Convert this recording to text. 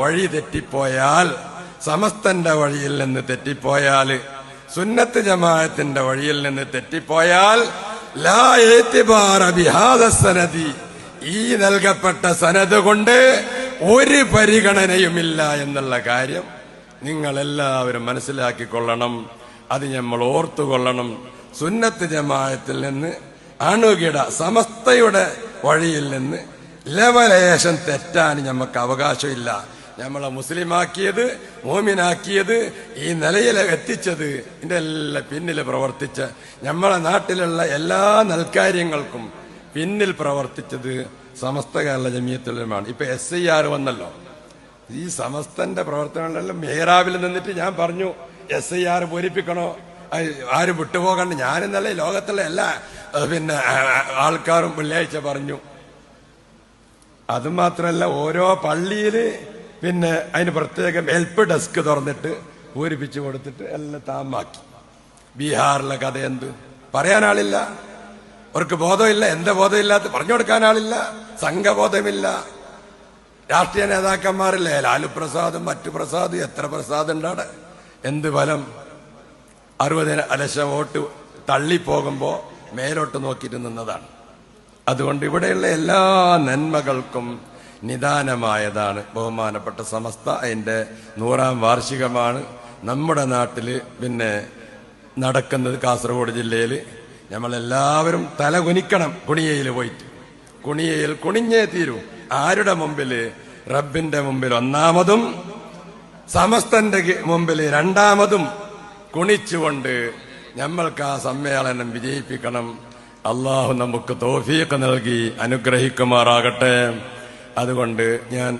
വഴി തെറ്റിപ്പോയാൽ സമസ്തന്റെ വഴിയിൽ നിന്ന് തെറ്റിപ്പോയാൽ സുന്നത്ത് ജമാഅത്തിന്റെ വഴിയിൽ നിന്ന് തെറ്റിപ്പോയാൽ സനദി. ഈ നൽകപ്പെട്ട സനത് കൊണ്ട് ഒരു പരിഗണനയുമില്ല എന്നുള്ള കാര്യം നിങ്ങൾ എല്ലാവരും മനസ്സിലാക്കിക്കൊള്ളണം. അത് നമ്മൾ ഓർത്തുകൊള്ളണം. സുന്നത്ത് ജമാഅത്തിൽ നിന്ന് അണുകിട സമസ്തയുടെ വഴിയിൽ നിന്ന് ലവലേശം തെറ്റാൻ നമുക്ക് അവകാശമില്ല. നമ്മളെ മുസ്ലിമാക്കിയത് മോമിനാക്കിയത് ഈ നിലയിൽ എത്തിച്ചത് ഇതിന്റെ എല്ലാം പിന്നിൽ പ്രവർത്തിച്ച നമ്മളെ നാട്ടിലുള്ള എല്ലാ നൽകാര്യങ്ങൾക്കും പിന്നിൽ പ്രവർത്തിച്ചത് സമസ്ത കേരള ജമിയത്തുലമാണ് ഇപ്പൊ എസ് ഐ ആർ വന്നല്ലോ. ഈ സമസ്തന്റെ പ്രവർത്തനങ്ങളെല്ലാം മേറാവിൽ നിന്നിട്ട് ഞാൻ പറഞ്ഞു എസ് ഐ ആർ പൂരിപ്പിക്കണോ? ആരും വിട്ടുപോകണ്ട. ഞാൻ ഇന്നലെ ലോകത്തുള്ള എല്ലാ പിന്നെ ആൾക്കാരും വെള്ളിയാഴ്ച പറഞ്ഞു. അതുമാത്രമല്ല ഓരോ പള്ളിയിൽ പിന്നെ അതിന് പ്രത്യേകം ഹെൽപ്പ് ഡെസ്ക് തുറന്നിട്ട് പൂരിപ്പിച്ച് കൊടുത്തിട്ട് എല്ലാം താമാക്കി ബീഹാറിലെ കഥ എന്ത്? പറയാനാളില്ല. അവർക്ക് ബോധമില്ല. എന്താ ബോധമില്ലാത്ത? പറഞ്ഞു കൊടുക്കാൻ ആളില്ല സംഘബോധമില്ല. രാഷ്ട്രീയ നേതാക്കന്മാരില്ലേ ലാലു പ്രസാദും മറ്റു പ്രസാദ് എത്ര പ്രസാദ് ഉണ്ടാണ് എന്ത് ഫലം? അറുപതിന് ലക്ഷം വോട്ട് തള്ളിപ്പോകുമ്പോ മേലോട്ട് നോക്കിയിട്ട് നിന്നതാണ്. അതുകൊണ്ട് ഇവിടെയുള്ള എല്ലാ നന്മകൾക്കും നിദാനമായതാണ് ബഹുമാനപ്പെട്ട സമസ്ത. അതിന്റെ നൂറാം വാർഷികമാണ് നമ്മുടെ നാട്ടിൽ പിന്നെ നടക്കുന്നത് കാസർഗോഡ് ജില്ലയിൽ നമ്മളെല്ലാവരും തല കുനിക്കണം കുണിയയിൽ പോയിട്ട്. കുണിയയിൽ കുണിഞ്ഞേ തീരൂ. ആരുടെ മുമ്പിൽ റബ്ബിന്റെ മുമ്പിൽ ഒന്നാമതും സമസ്തന്റെ മുമ്പിൽ രണ്ടാമതും കുണിച്ചുകൊണ്ട് നമ്മൾക്ക് ആ സമ്മേളനം വിജയിപ്പിക്കണം. അള്ളാഹു നമുക്ക് തോഫീക്ക് നൽകി അനുഗ്രഹിക്കുമാറാകട്ടെ. അതുകൊണ്ട് ഞാൻ